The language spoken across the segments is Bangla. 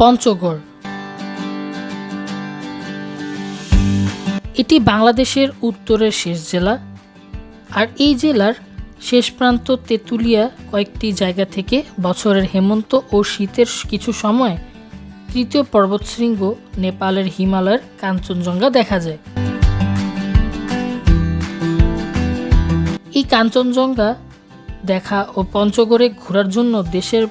পঞ্চগড়। এটি বাংলাদেশের উত্তরের শেষ জেলা। আর এই জেলার শেষ প্রান্ত তেঁতুলিয়া কয়েকটি জায়গা থেকে বছরের হেমন্ত ও শীতের কিছু সময় তৃতীয় পর্বতশৃঙ্গ, নেপালের হিমালয়ের কাঞ্চনজঙ্ঘা দেখা যায়। এই কাঞ্চনজঙ্ঘা দেখা ও পঞ্চগড়ে ঘোরার জন্য দেশের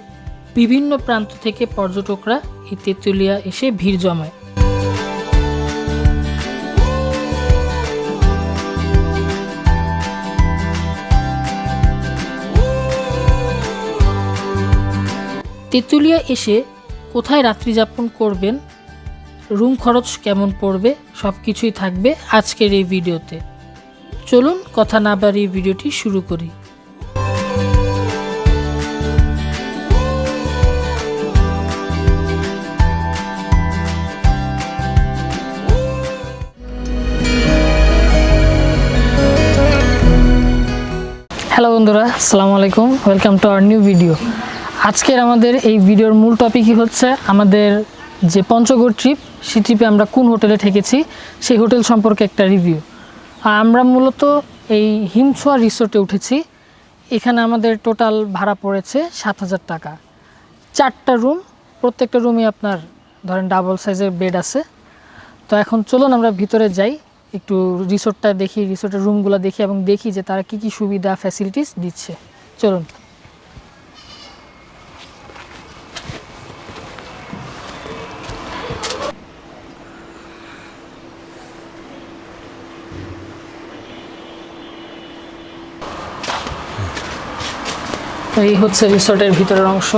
বিভিন্ন প্রান্ত থেকে পর্যটকরা এই তেঁতুলিয়া এসে ভিড় জমায়। তেঁতুলিয়া এসে কোথায় রাত্রি যাপন করবেন, রুম খরচ কেমন পড়বে সব কিছুই থাকবে আজকের এই ভিডিওতে। চলুন কথা না বাড়িয়ে ভিডিওটি শুরু করি। হ্যালো বন্ধুরা, আসসালামু আলাইকুম। Welcome to our new video আজকের আমাদের এই ভিডিওর মূল টপিকই হচ্ছে আমাদের যে পঞ্চগড় ট্রিপ সেই ট্রিপে আমরা কোন হোটেলে থেকেছি সেই হোটেল সম্পর্কে একটা রিভিউ আর আমরা মূলত এই হিমছোয়া রিসোর্টে উঠেছি। এখানে আমাদের টোটাল ভাড়া পড়েছে সাত হাজার টাকা। চারটা রুম প্রত্যেকটা রুমে আপনার ধরেন ডাবল সাইজের বেড আছে। তো এখন চলুন আমরা ভিতরে যাই। একটু রিসোর্টটা দেখি রিসোর্টের রুমগুলো দেখি এবং দেখি যে তারা কি কি সুবিধা ফ্যাসিলিটিস দিচ্ছে। চলুন। এই হচ্ছে রিসোর্টের ভিতরের অংশ।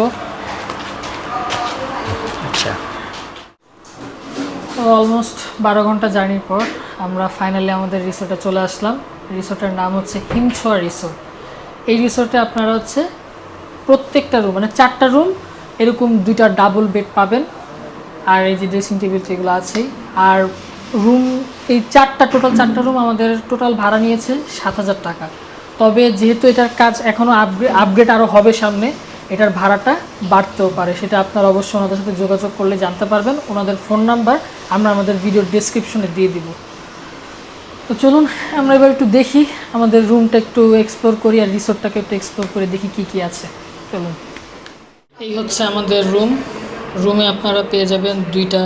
আচ্ছা। অলমোস্ট বারো ঘণ্টা জার্নির পর। আমরা ফাইনালি আমাদের রিসোর্টে চলে আসলাম। রিসোর্টের নাম হচ্ছে হিমছোয়া রিসোর্ট এই রিসোর্টে আপনারা হচ্ছে প্রত্যেকটা রুম মানে চারটা রুম এরকম দুইটা ডাবল বেড পাবেন। আর এই যে ড্রেসিং টেবিল এগুলো আছেই। আর রুম এই চারটা টোটাল চারটা রুম আমাদের টোটাল ভাড়া নিয়েছে সাত হাজার টাকা। তবে যেহেতু এটার কাজ এখনও আপগ্রেড আপগ্রেড আরও হবে সামনে, এটার ভাড়াটা বাড়তেও পারে। সেটা আপনার অবশ্যই ওনাদের সাথে যোগাযোগ করলে জানতে পারবেন। ওনাদের ফোন নাম্বার আমরা আমাদের ভিডিও ডেসক্রিপশনে দিয়ে দিব। তো চলুন, আমরা এবার একটু দেখি, আমাদের রুমটা একটু এক্সপ্লোর করি আর রিসোর্টটাকে একটু এক্সপ্লোর করে দেখি কি কি আছে। চলুন। এই হচ্ছে আমাদের রুম রুমে আপনারা পেয়ে যাবেন দুইটা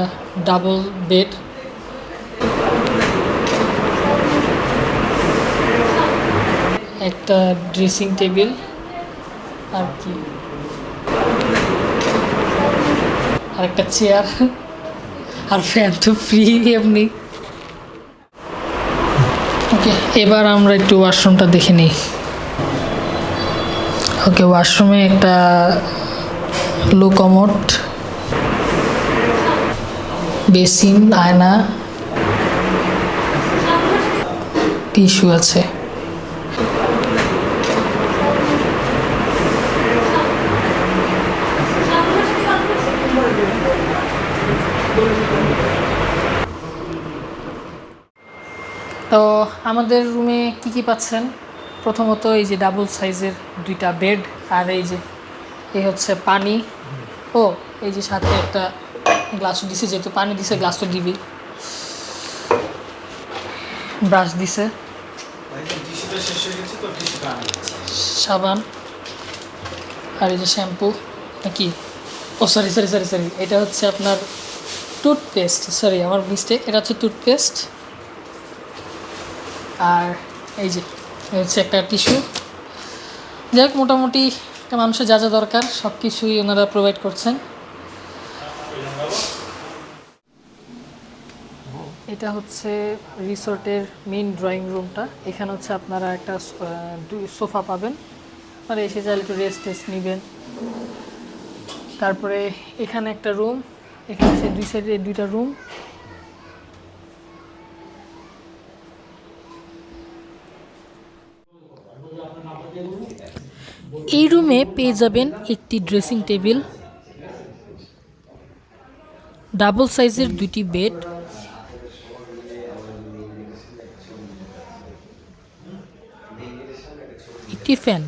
ডাবল বেড একটা ড্রেসিং টেবিল আর কি? আর একটা চেয়ার আর ফ্যান তো ফ্রি এমনি ওকে এবার আমরা একটু ওয়াশরুমটা দেখে নিই। ওকে ওয়াশরুমে একটা লোকমোট বেসিন আয়না টিস্যু আছে। তো আমাদের রুমে কি কি পাচ্ছেন? প্রথমত এই যে ডাবল সাইজের দুইটা বেড আর এই যে, এই হচ্ছে পানি। ও, এই যে সাথে একটা গ্লাস দিছে, যেহেতু পানি দিছে গ্লাস তো দিবি ব্রাশ দিছে। সাবান। আর এই যে শ্যাম্পু নাকি ও সরি সরি সরি সরি এটা হচ্ছে আপনার টুথপেস্ট সরি আমার মিস্টেক এটা হচ্ছে টুথপেস্ট আর এই যে হচ্ছে একটা টিস্যু যাই মোটামুটি মানুষের যা যা দরকার সব কিছুই ওনারা প্রোভাইড করছেন। এটা হচ্ছে রিসোর্টের মেইন ড্রয়িং রুমটা এখানে হচ্ছে আপনারা একটা সোফা পাবেন। আপনারা এসে চাইলে একটু রেস্ট টেস্ট নেবেন। তারপরে এখানে একটা রুম এখানে সে দুই সাইডে দুইটা রুম এই রুমে পেয়ে যাবেন একটি ড্রেসিং টেবিল, ডাবল সাইজের দুটি বেড, একটি ফ্যান।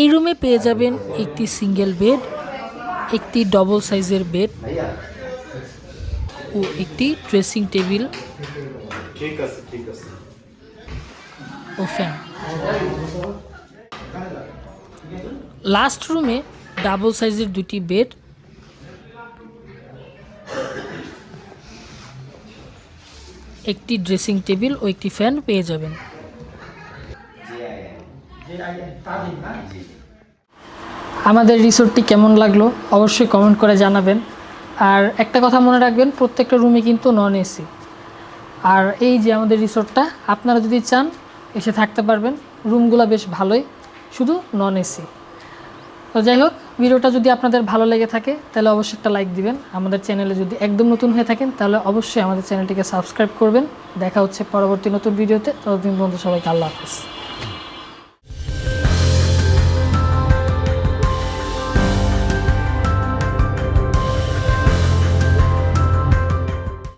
এই রুমে পেয়ে যাবেন একটি সিঙ্গেল বেড, একটি ডবল সাইজের বেড ও একটি ড্রেসিং টেবিল। ঠিক আছে ঠিক আছে। ও ফ্যান লাস্ট রুমে ডাবল সাইজের দুটি বেড একটি ড্রেসিং টেবিল ও একটি ফ্যান পেয়ে যাবেন। আমাদের রিসোর্টটি কেমন লাগল অবশ্যই কমেন্ট করে জানাবেন। আর একটা কথা মনে রাখবেন, প্রত্যেকটা রুমে কিন্তু নন এসি আর এই যে আমাদের রিসোর্টটা, আপনারা যদি চান এসে থাকতে পারবেন। রুমগুলো বেশ ভালোই, শুধু নন এসি তো যাই হোক, ভিডিওটা যদি আপনাদের ভালো লেগে থাকে, তাহলে অবশ্যই একটা লাইক দিবেন। আমাদের চ্যানেলে যদি একদম নতুন হয়ে থাকেন, তাহলে অবশ্যই আমাদের চ্যানেলটিকে সাবস্ক্রাইব করবেন। দেখা হচ্ছে পরবর্তী নতুন ভিডিওতে ততদিন পর্যন্ত সবাইকে আল্লাহ হাফিজ।